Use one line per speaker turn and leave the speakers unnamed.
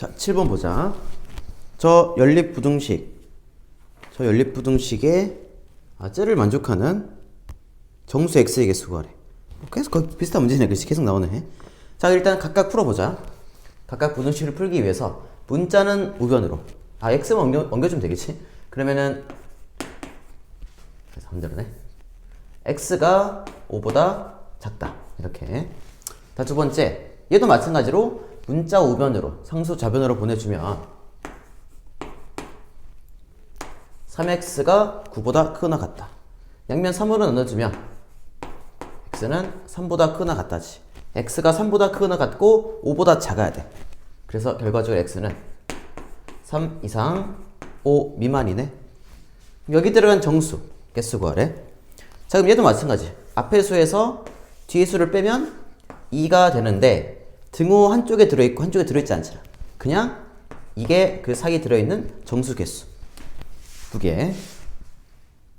자, 7번 보자. 저 연립부등식. 저 연립부등식의 아, 쟤를 만족하는 정수 x의 개수 구하래. 뭐 계속 거의 비슷한 문제네. 글씨 계속 나오네. 자, 일단 각각 풀어보자. 각각 부등식을 풀기 위해서 문자는 우변으로. 아, x만 옮겨, 옮겨주면 되겠지? 그러면은 그래서 만들어내. x가 5보다 작다. 이렇게. 자, 두 번째. 얘도 마찬가지로 문자 우변으로, 상수 좌변으로 보내주면 3x가 9보다 크거나 같다. 양면 3으로 나눠주면 x는 3보다 크거나 같다지. x가 3보다 크거나 같고 5보다 작아야 돼. 그래서 결과적으로 x는 3 이상 5 미만이네. 여기 들어간 정수 개수 구하래. 자 그럼 얘도 마찬가지. 앞의 수에서 뒤의 수를 빼면 2가 되는데 등호 한쪽에 들어있고 한쪽에 들어있지 않잖아. 그냥 이게 그 사이에 들어있는 정수 개수 두 개.